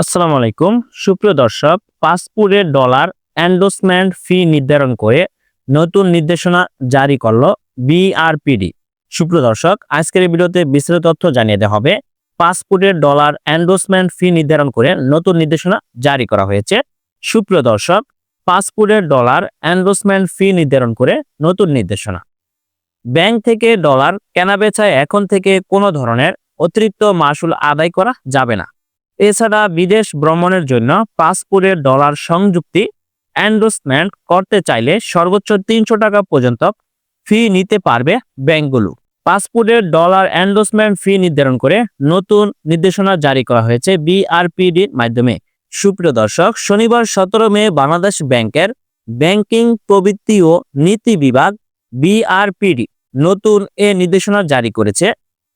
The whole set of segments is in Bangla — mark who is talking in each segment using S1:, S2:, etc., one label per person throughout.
S1: আসসালামু আলাইকুম। সুপ্রিয় দর্শক পাসপোর্টের ডলার এন্ডোসমেন্ট ফি নির্ধারণ করে নতুন নির্দেশনা জারি করল বিআরপিডি সুপ্রিয় দর্শক, আজকের ভিডিওতে বিস্তারিত তথ্য জানিয়ে দেওয়া হবে। পাসপোর্টের ডলার এন্ডোসমেন্ট ফি নির্ধারণ করে নতুন নির্দেশনা জারি করা হয়েছে। সুপ্রিয় দর্শক পাসপোর্টের ডলার এন্ডোসমেন্ট ফি নির্ধারণ করে নতুন নির্দেশনা। ব্যাংক থেকে ডলার কেনাবেচায় এখন থেকে কোনো ধরনের অতিরিক্ত মাসুল আদায় করা যাবে না। এছাড়া বিদেশ ভ্রমণের জন্য পাসপোর্টের ডলার সংযুক্তি এন্ডোসমেন্ট করতে চাইলে সর্বোচ্চ তিনশো টাকা পর্যন্ত ফি নিতে পারবে ব্যাংকগুলো। পাসপোর্টের ডলার এন্ডোসমেন্ট ফি নির্ধারণ করে নতুন নির্দেশনা জারি করা হয়েছে বিআরপিডির মাধ্যমে। সুপ্রিয় দর্শক, শনিবার সতেরো মে বাংলাদেশ ব্যাংকের ব্যাংকিং প্রবৃত্তি ও নীতি বিভাগ বিআরপিডি নতুন এ নির্দেশনা জারি করেছে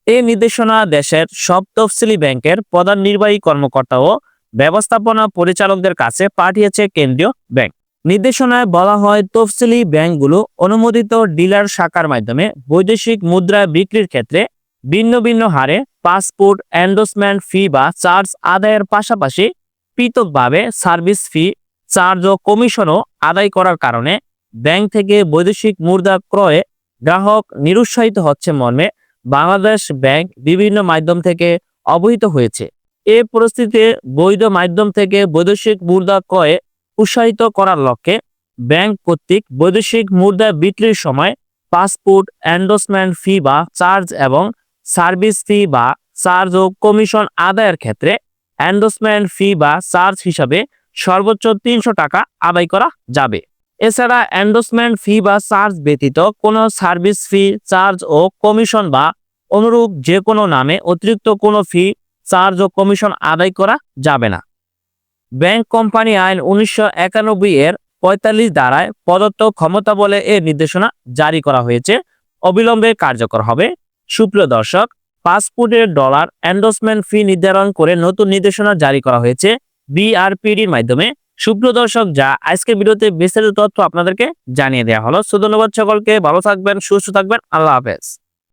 S1: এই নির্দেশনা দেশের সব তফসিলি ব্যাংকের প্রধান নির্বাহী কর্মকর্তা ও ব্যবস্থাপনা পরিচালকদের কাছে পাঠিয়েছে কেন্দ্রীয় ব্যাংক। নির্দেশনায় বলা হয়, তফসিলি ব্যাংকগুলো অনুমোদিত ডিলার শাখার মাধ্যমে বৈদেশিক মুদ্রা বিক্রির ক্ষেত্রে ভিন্ন ভিন্ন হারে পাসপোর্ট এন্ডোসমেন্ট ফি বা চার্জ আদায়ের পাশাপাশি পৃথকভাবে সার্ভিস ফি চার্জ ও কমিশনও আদায় করার কারণে ব্যাংক থেকে বৈদেশিক মুদ্রা ক্রয়ে গ্রাহক নিরুৎসাহিত হচ্ছে মর্মে বাংলাদেশ ব্যাংক বিভিন্ন মাধ্যম থেকে অবহিত হয়েছে। এ পরিস্থিতিতে বৈধ মাধ্যম থেকে বৈদেশিক মুদ্রা ক্রয়ে উৎসাহিত করার লক্ষ্যে ব্যাংক কর্তৃক বৈদেশিক মুদ্রা বিক্রির সময় পাসপোর্ট এন্ডোসমেন্ট ফি বা চার্জ এবং সার্ভিস ফি বা চার্জ ও কমিশন আদায়ের ক্ষেত্রে এন্ডোসমেন্ট ফি বা চার্জ হিসাবে সর্বোচ্চ তিনশো টাকা আদায় করা যাবে। এছাড়া এন্ডোসমেন্ট ফি বা চার্জ ব্যতীত কোনো সার্ভিস ফি চার্জ ও কমিশন বা অনুরূপ যে কোনো নামে অতিরিক্ত কোনো ফি চার্জ ও কমিশন আদায় করা যাবে না। ব্যাংক কোম্পানি আইন উনিশশো একানব্বই এর পঁয়তাল্লিশ দ্বারায় প্রদত্ত ক্ষমতা বলে এর নির্দেশনা জারি করা হয়েছে। অবিলম্বে কার্যকর হবে। সুপ্রিয় দর্শক, পাসপোর্টের ডলার এন্ডোসমেন্ট ফি নির্ধারণ করে নতুন নির্দেশনা জারি করা হয়েছে। বিআরপিডির মাধ্যমে সুপ্রিয় দর্শক, যা আজকের ভিডিওতে বিস্তারিত তথ্য আপনাদেরকে জানিয়ে দেওয়া হলো। সো ধন্যবাদ সকলকে, ভালো থাকবেন, সুস্থ থাকবেন, আল্লাহ হাফেজ।